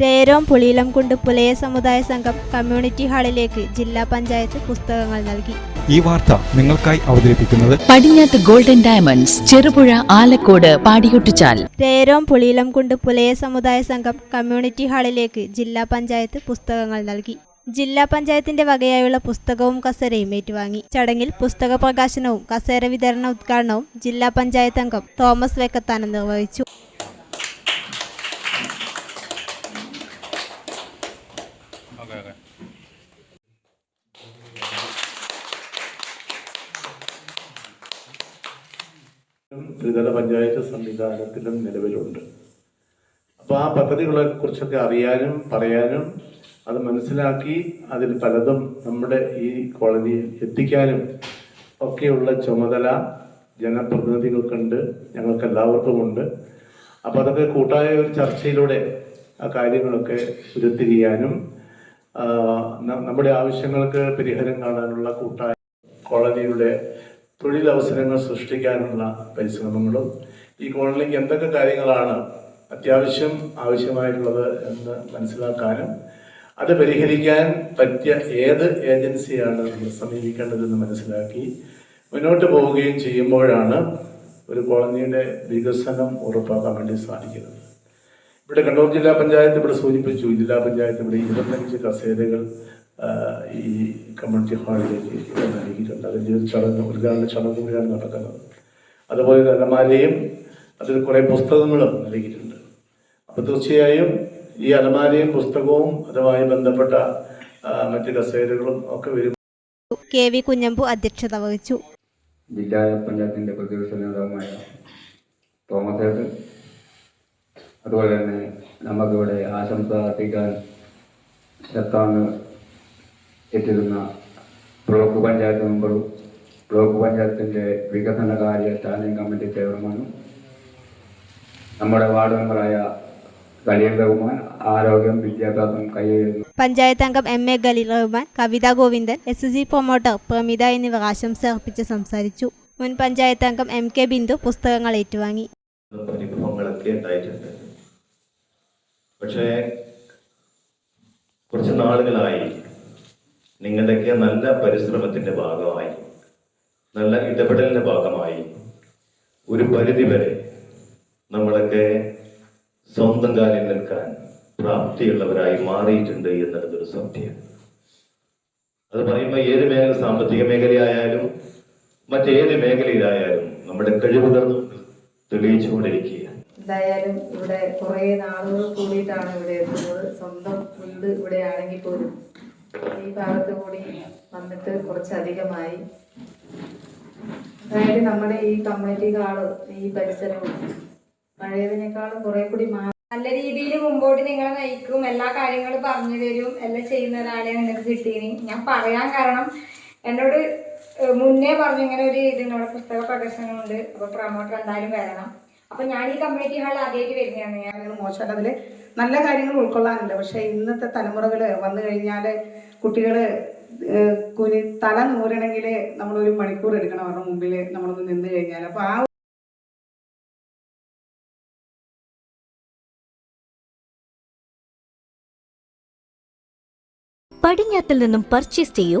രേരോം പുളിയിലംകുണ്ട് പുലയ സമുദായ സംഘം കമ്മ്യൂണിറ്റി ഹാളിലേക്ക് ജില്ലാ പഞ്ചായത്ത് പുസ്തകങ്ങൾ നൽകി. ഈ വാർത്ത നിങ്ങൾക്കായി അവതരിപ്പിക്കുന്നത് പടിഞ്ഞാത്ത് ഗോൾഡൻ ഡയമണ്ട്സ് ചെറുപുഴ ആലക്കോട് പാടിയൊട്ടിച്ചാൽ രേരോം പുളിയിലംകുണ്ട് പുലയ സമുദായ സംഘം കമ്മ്യൂണിറ്റി ഹാളിലേക്ക് ജില്ലാ പഞ്ചായത്ത് പുസ്തകങ്ങൾ നൽകി. ജില്ലാ പഞ്ചായത്തിന്റെ വകയായുള്ള പുസ്തകവും കസേരയും ഏറ്റുവാങ്ങി. ചടങ്ങിൽ പുസ്തക പ്രകാശനവും കസേര വിതരണ ഉദ്ഘാടനവും ജില്ലാ പഞ്ചായത്ത് അംഗം തോമസ് വെക്കത്താനം നിർവഹിച്ചു. ത്രിതല പഞ്ചായത്ത് സംവിധാനത്തിലും നിലവിലുണ്ട്. അപ്പോൾ ആ പദ്ധതികളെ കുറിച്ചൊക്കെ അറിയാനും പറയാനും അത് മനസ്സിലാക്കി അതിൽ പലതും നമ്മുടെ ഈ കോളനിയിൽ എത്തിക്കാനും ഒക്കെയുള്ള ചുമതല ജനപ്രതിനിധികൾക്കുണ്ട് ഞങ്ങൾക്ക് എല്ലാവർക്കും ഉണ്ട് അപ്പോൾ അതൊക്കെ കൂട്ടായ ഒരു ചർച്ചയിലൂടെ ആ കാര്യങ്ങളൊക്കെ ഉരുത്തിരിയാനും നമ്മുടെ ആവശ്യങ്ങൾക്ക് പരിഹാരം കാണാനുള്ള കൂട്ടായ കോളനിയുടെ തൊഴിലവസരങ്ങൾ സൃഷ്ടിക്കാനുള്ള പരിശ്രമങ്ങളും ഈ കോളനിക്ക് എന്തൊക്കെ കാര്യങ്ങളാണ് അത്യാവശ്യം ആവശ്യമായിട്ടുള്ളത് എന്ന് മനസ്സിലാക്കാനും അത് പരിഹരിക്കാൻ പറ്റിയ ഏത് ഏജൻസിയാണ് സമീപിക്കേണ്ടതെന്ന് മനസ്സിലാക്കി മുന്നോട്ട് പോവുകയും ചെയ്യുമ്പോഴാണ് ഒരു കോളനിയുടെ വികസനം ഉറപ്പാക്കാൻ വേണ്ടി സാധിക്കുന്നത്. ഇവിടെ കണ്ണൂർ ജില്ലാ പഞ്ചായത്ത് ഇവിടെ സൂചിപ്പിച്ചു. ജില്ലാ പഞ്ചായത്ത് ഇവിടെ ഇരുപത്തഞ്ച് കസേരകൾ ഈ കമ്മ്യൂണിറ്റി ഹാളിലേക്ക് നൽകിയിട്ടുണ്ട് അതിന്റെ ഒരു ചടങ്ങ് ഉദ്ഘാടന ചടങ്ങ് കൂടിയാണ് നടക്കുന്നത്. അതുപോലെ തന്നെ അലമാരയും അതിൽ കുറേ പുസ്തകങ്ങളും നൽകിയിട്ടുണ്ട്. അപ്പോൾ തീർച്ചയായും ഈ അലമാരയും പുസ്തകവും അതുമായി ബന്ധപ്പെട്ട മറ്റു കസേരകളും ഒക്കെ വരും. കെ വി കുഞ്ഞമ്പു അധ്യക്ഷത വഹിച്ചു. ജില്ലാ പഞ്ചായത്തിന്റെ പ്രതിപക്ഷ നേതാവുമായ തോമസ് ഏട്ടൻ. അതുപോലെ തന്നെ നമുക്കിവിടെ ആശംസ അർപ്പിക്കാൻ എത്താന്ന് എത്തിയിരുന്ന ബ്ലോക്ക് പഞ്ചായത്ത് മെമ്പറും ബ്ലോക്ക് പഞ്ചായത്തിന്റെ വികസനകാര്യ സ്റ്റാൻഡിംഗ് കമ്മിറ്റി ചെയർമാനും നമ്മുടെ വാർഡ് മെമ്പറായ ആരോഗ്യം വിദ്യാഭ്യാസം പഞ്ചായത്ത് അംഗം M A Khalil Rahman Kavitha Govindan S S G promoter Pramitha എന്നിവർ ആശംസ അർപ്പിച്ച് സംസാരിച്ചു. മുൻ പഞ്ചായത്ത് അംഗം എം കെ ബിന്ദു പുസ്തകങ്ങൾ ഏറ്റുവാങ്ങി. അനുഭവങ്ങളൊക്കെ ഉണ്ടായിട്ടുണ്ട്. പക്ഷേ കുറച്ച് നാളുകളായി നിങ്ങളുടെയൊക്കെ നല്ല പരിശ്രമത്തിന്റെ ഭാഗമായി നല്ല ഇടപെടലിന്റെ ഭാഗമായി ഒരു പരിധി വരെ നമ്മളൊക്കെ സ്വന്തം കാലിൽ നിൽക്കാൻ പ്രാപ്തിയുള്ളവരായി മാറിയിട്ടുണ്ട് എന്നുള്ളതൊരു സത്യം അത് പറയുമ്പോൾ ഏത് മേഖല സാമ്പത്തിക മേഖലയായാലും മറ്റേത് മേഖലയിലായാലും നമ്മുടെ കഴിവുകൾ തെളിയിച്ചുകൊണ്ടിരിക്കുക എന്തായാലും ഇവിടെ കുറെ നാളുകൾ കൂടിയിട്ടാണ് ഇവിടെ എത്തുന്നത്. സ്വന്തം വീട് ഇവിടെ ആണെങ്കിൽ പോലും ഈ ഭാഗത്ത് കൂടി വന്നിട്ട് കുറച്ചധികമായി. അതായത് നമ്മുടെ ഈ കമ്മ്യൂണിറ്റി ഹാളും ഈ പരിസരവും പഴയതിനേക്കാളും കുറെ കൂടി നല്ല രീതിയിൽ മുമ്പോട്ട് നിങ്ങളെ നയിക്കും എല്ലാ കാര്യങ്ങളും പറഞ്ഞു തരും എല്ലാം ചെയ്യുന്ന ഒരാളെ നിങ്ങൾക്ക് കിട്ടീനി. ഞാൻ പറയാൻ കാരണം എന്നോട് മുന്നേ പറഞ്ഞു ഇങ്ങനെ ഒരു ഇതിനോട് പുസ്തക പ്രദർശനമുണ്ട് അപ്പോൾ പ്രൊമോട്ടർ എന്തായാലും വരണം. അപ്പൊ ഞാൻ ഈ കമ്മ്യൂണിറ്റി ഹാളിൽ ആദ്യമായിട്ട് വരുന്നതാണ്. ഞാൻ മോശമല്ല അതിൽ നല്ല കാര്യങ്ങൾ ഉൾക്കൊള്ളാനില്ല പക്ഷെ ഇന്നത്തെ തലമുറകൾ വന്നു കഴിഞ്ഞാൽ കുട്ടികൾ കുനി തല നൂരണമെങ്കിൽ ഒരു മണിക്കൂർ എടുക്കണം അവരുടെ മുമ്പിൽ നമ്മളൊന്ന് നിന്ന് കഴിഞ്ഞാൽ അപ്പോൾ ആ പടിഞ്ഞാത്തിൽ നിന്നും പർച്ചേസ് ചെയ്യൂ.